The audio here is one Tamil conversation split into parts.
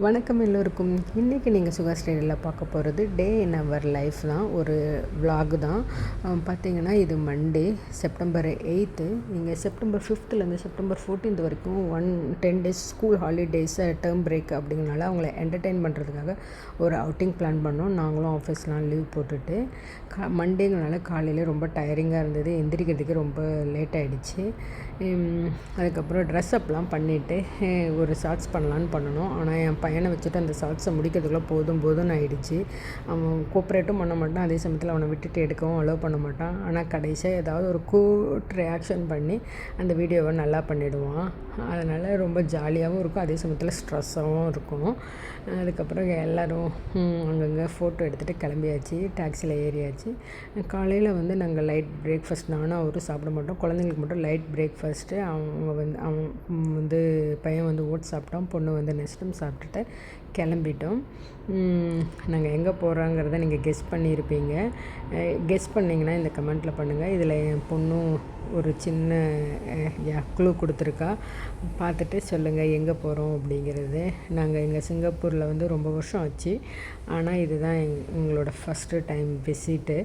வணக்கம் எல்லோருக்கும். இன்றைக்கி நீங்கள் சுகா ஸ்டேடியில் பார்க்க போகிறது டே இன் அவர் லைஃப் தான். ஒரு vlog தான். பார்த்தீங்கன்னா இது மண்டே செப்டம்பர் எயித்து நீங்கள் செப்டம்பர் ஃபிஃப்த்துலேருந்து செப்டம்பர் ஃபோர்டீன்த் வரைக்கும் one ten days school holidays term break அப்படிங்கிறனால அவங்கள என்டர்டெயின் பண்ணுறதுக்காக ஒரு அவுட்டிங் பிளான் பண்ணோம். நாங்களும் ஆஃபீஸ்லாம் லீவ் போட்டுட்டு கா மண்டேங்கிறனால காலையில் ரொம்ப டயரிங்காக இருந்தது. எந்திரிக்கிறதுக்கு ரொம்ப லேட் ஆகிடுச்சு அதுக்கப்புறம் ட்ரெஸ் அப்லாம் பண்ணிவிட்டு ஒரு ஷார்ட்ஸ் பண்ணலான்னு பண்ணணும். ஆனால் என் பையனை வச்சுட்டு அந்த ஷார்ட்ஸை முடிக்கிறதுக்குள்ள போதும் போதும்னு ஆயிடுச்சு. அவன் கோஆப்ரேட்டும் பண்ண மாட்டான். அதே சமயத்தில் அவனை விட்டுட்டு எடுக்கவும் அலோவ் பண்ண மாட்டான். ஆனால் கடைசியாக ஏதாவது ஒரு கூட் ரியாக்ஷன் பண்ணி அந்த வீடியோவை நல்லா பண்ணிவிடுவான் அதனால் ரொம்ப ஜாலியாகவும் இருக்கும். அதே சமயத்தில் ஸ்ட்ரெஸ்ஸாகவும் இருக்கும். அதுக்கப்புறம் எல்லோரும் அங்கங்கே ஃபோட்டோ எடுத்துகிட்டு கிளம்பியாச்சு. டாக்ஸியில் ஏறியாச்சு. காலையில் வந்து நாங்கள் லைட் பிரேக்ஃபாஸ்ட் நானும் அவரும் சாப்பிட மாட்டோம். குழந்தைங்களுக்கு மட்டும் லைட் பிரேக்ஃபாஸ்ட்டு அவங்க வந்து அவன் வந்து பையன் வந்து ஓட்ஸ் சாப்பிட்டான். பொண்ணு வந்து நெஸ்டம் சாப்பிட்டுட்டு கிளம்பிட்டோம். நாங்கள் எங்கே போகிறோங்கிறத நீங்கள் கெஸ் பண்ணியிருப்பீங்க கெஸ் பண்ணிங்கன்னா இந்த கமெண்ட்டில் பண்ணுங்கள் இதில் என் பொண்ணும் ஒரு சின்ன க்ளூ கொடுத்துருக்கா. பார்த்துட்டு சொல்லுங்கள் எங்கே போகிறோம் அப்படிங்கிறது. நாங்கள் எங்கள் சிங்கப்பூரில் வந்து ரொம்ப வருஷம் ஆச்சு. ஆனால் இதுதான் எங் எங்களோட ஃபஸ்ட்டு டைம் விசிட்டு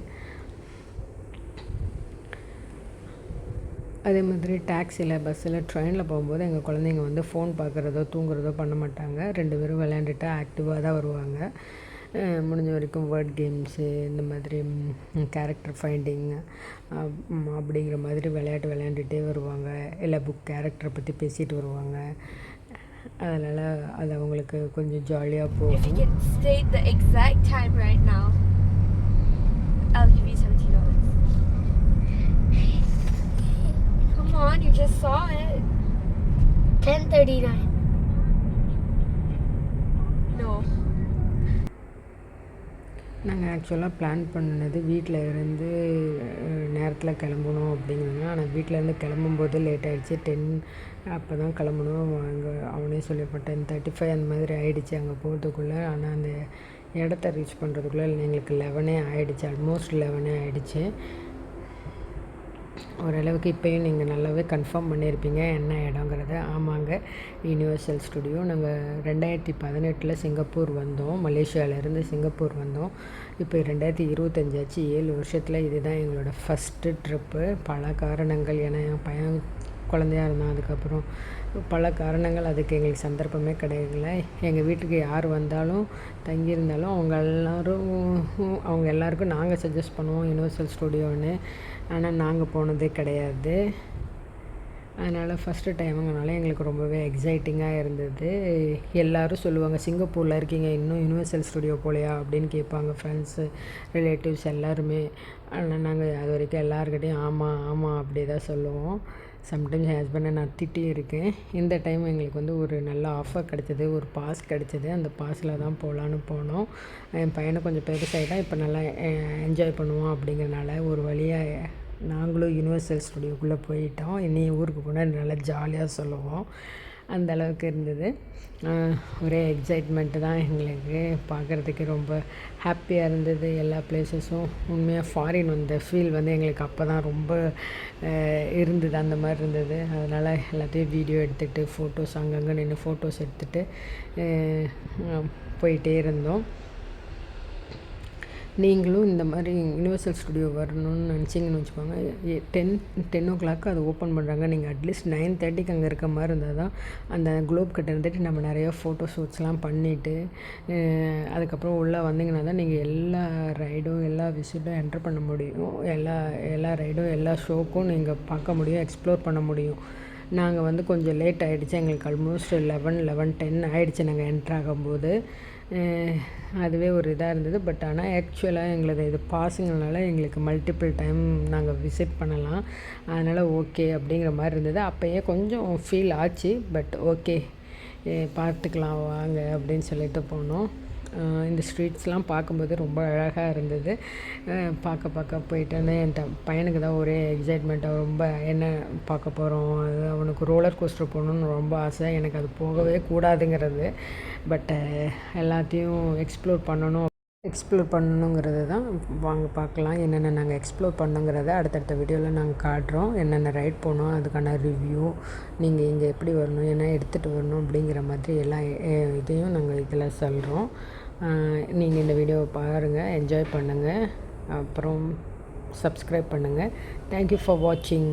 அதே மாதிரி டாக்ஸியில் பஸ்ஸில் ட்ரெயினில் போகும்போது எங்கள் குழந்தைங்க வந்து ஃபோன் பார்க்குறதோ தூங்குறதோ பண்ண மாட்டாங்க. ரெண்டு பேரும் விளையாண்டுட்டு ஆக்டிவாக தான் வருவாங்க. முடிஞ்ச வரைக்கும் வேர்ட் கேம்ஸு இந்த மாதிரி கேரக்டர் ஃபைண்டிங் அப்படிங்கிற மாதிரி விளையாட்டு விளையாண்டுட்டே வருவாங்க. இல்லை புக் கேரக்டரை பற்றி பேசிகிட்டு வருவாங்க. அதனால் அது அவங்களுக்கு கொஞ்சம் ஜாலியாக போகும் If you can state the exact time right now, Come on, you just saw it. 1039. No. நாங்கள் ஆக்சுவலாக பிளான் பண்ணது வீட்டில் இருந்து நேரத்தில் கிளம்பணும் அப்படிங்கிறாங்க ஆனால் வீட்டிலேருந்து கிளம்பும்போது லேட் ஆகிடுச்சு டென் அப்போ தான் கிளம்பணும் அங்கே அவனே சொல்லியிருப்பான் டென் தேர்ட்டி ஃபைவ் அந்த மாதிரி ஆகிடுச்சு அங்கே போகிறதுக்குள்ளே ஆனால் அந்த இடத்த ரீச் பண்ணுறதுக்குள்ளே எங்களுக்கு லெவனே ஆகிடுச்சு ஆல்மோஸ்ட் லெவனே ஆகிடுச்சு ஓரளவுக்கு இப்போயும் நீங்கள் நல்லாவே கன்ஃபார்ம் பண்ணியிருப்பீங்க என்ன இடங்கிறத. ஆமாங்க யூனிவர்சல் ஸ்டுடியோ நாங்கள் ரெண்டாயிரத்தி பதினெட்டில் சிங்கப்பூர் வந்தோம். மலேசியாவிலேருந்து சிங்கப்பூர் வந்தோம். இப்போ ரெண்டாயிரத்தி இருபத்தஞ்சாச்சு ஏழு வருஷத்தில் இதுதான் எங்களோட ஃபஸ்ட்டு ட்ரிப்பு பல காரணங்கள் ஏன்னா என் பையன் குழந்தையா இருந்தான் அதுக்கப்புறம் பல காரணங்கள். அதுக்கு எங்களுக்கு சந்தர்ப்பமே கிடையாதுல எங்கள் வீட்டுக்கு யார் வந்தாலும் தங்கியிருந்தாலும் அவங்க எல்லோரும் அவங்க எல்லாருக்கும் நாங்கள் சஜஸ்ட் பண்ணுவோம் யூனிவர்சல் ஸ்டுடியோன்னு ஆனால் நாங்கள் போனதே கிடையாது. அதனால் ஃபஸ்ட்டு டைமுங்கனால எங்களுக்கு ரொம்பவே எக்ஸைட்டிங்காக இருந்தது. எல்லோரும் சொல்லுவாங்க சிங்கப்பூரில் இருக்கீங்க இன்னும் யூனிவர்சல் ஸ்டுடியோ போலையா? அப்படின்னு கேட்பாங்க ஃப்ரெண்ட்ஸு ரிலேட்டிவ்ஸ் எல்லாருமே. ஆனால் நாங்கள் அது வரைக்கும் எல்லாருக்கிட்டையும் ஆமாம் ஆமாம் அப்படி தான் சொல்லுவோம். சம்டைம்ஸ் என் ஹஸ்பண்டை நான் திட்டியும் இருக்கேன். இந்த டைம் எங்களுக்கு வந்து ஒரு நல்ல ஆஃபர் கிடச்சிது ஒரு பாஸ் கிடச்சிது. அந்த பாஸில் தான் போகலான்னு போனோம். என் பையனை கொஞ்சம் பெருசாகிட்டான் இப்போ நல்லா என்ஜாய் பண்ணுவான் அப்படிங்கிறனால ஒரு வழியாக நாங்களும் யூனிவர்சல் ஸ்டுடியோக்குள்ளே போயிட்டோம். இனி ஊருக்கு போனால் நல்லா ஜாலியாக சொல்லுவோம். அந்த அளவுக்கு இருந்தது. ஒரே எக்ஸைட்மெண்ட்டு தான் எங்களுக்கு. பார்க்குறதுக்கு ரொம்ப ஹாப்பியாக இருந்தது. எல்லா பிளேசஸும் உண்மையாக ஃபாரின் வந்த ஃபீல் வந்து எங்களுக்கு அப்போ தான் ரொம்ப இருந்தது. அந்த மாதிரி இருந்தது. அதனால் எல்லாத்தையும் வீடியோ எடுத்துகிட்டு ஃபோட்டோஸ் அங்கங்கே நின்று ஃபோட்டோஸ் எடுத்துகிட்டு போயிட்டே இருந்தோம். நீங்களும் இந்த மாதிரி யூனிவர்சல் ஸ்டுடியோ வரணும்னு நினச்சிங்கன்னு வச்சுக்கோங்க. டென் டென் ஓ கிளாக் அது ஓப்பன் பண்ணுறாங்க நீங்கள் அட்லீஸ்ட் நைன் தேர்ட்டிக்கு அங்கே இருக்க மாதிரி இருந்தால் தான் அந்த குளோப் கிட்ட இருந்துட்டு நம்ம நிறையா ஃபோட்டோ ஷூட்ஸ்லாம் பண்ணிவிட்டு அதுக்கப்புறம் உள்ளே வந்தீங்கன்னா தான் நீங்கள் எல்லா ரைடும் எல்லா விசிட்டும் என்டர் பண்ண முடியும். எல்லா எல்லா ரைடும் எல்லா ஷோக்கும் நீங்கள் பார்க்க முடியும் எக்ஸ்ப்ளோர் பண்ண முடியும். நாங்கள் வந்து கொஞ்சம் லேட் ஆகிடுச்சு எங்களுக்கு ஆல்மோஸ்ட் லெவன் லெவன் டென் ஆகிடுச்சு நாங்கள் என்ட்ரு ஆகும்போது. அதுவே ஒரு இதாக இருந்தது. பட் ஆனால் ஆக்சுவலாக எங்களது இது பாஸுங்கனால எங்களுக்கு மல்டிபிள் டைம் நாங்கள் விசிட் பண்ணலாம். அதனால் ஓகே அப்படிங்கிற மாதிரி இருந்தது. அப்போயே கொஞ்சம் ஃபீல் ஆச்சு. பட் ஓகே பார்த்துக்கலாம் வாங்க அப்படின்னு சொல்லிட்டு போனோம். இந்த ஸ்ட்ரீட்ஸ்லாம் பார்க்கும்போது ரொம்ப அழகாக இருந்தது. பார்க்க பார்க்க போயிட்டோன்னே என் த பையனுக்கு தான் ஒரே எக்ஸைட்மெண்ட்டாக ரொம்ப என்ன பார்க்க போகிறோம் அது அவனுக்கு ரோலர் கோஸ்டர் போகணுன்னு ரொம்ப ஆசை. எனக்கு அது போகவே கூடாதுங்கிறது. பட் எல்லாத்தையும் எக்ஸ்ப்ளோர் பண்ணணும் எக்ஸ்ப்ளோர் பண்ணணுங்கிறத தான். வாங்க பார்க்கலாம். என்னென்ன நாங்கள் எக்ஸ்ப்ளோர் பண்ணோங்கிறத அடுத்தடுத்த வீடியோவில் நாங்கள் காட்டுறோம். என்னென்ன ரைட் போனோம் அதுக்கான ரிவ்யூ நீங்கள் இங்கே எப்படி வரணும் என்ன எடுத்துகிட்டு வரணும் அப்படிங்கிற மாதிரி எல்லா இதையும் நாங்கள் இதில் சொல்கிறோம் நீங்கள் இந்த வீடியோவை பாருங்கள் என்ஜாய் பண்ணுங்கள் அப்புறம் சப்ஸ்கிரைப் பண்ணுங்கள் தேங்க்யூ ஃபார் வாட்சிங்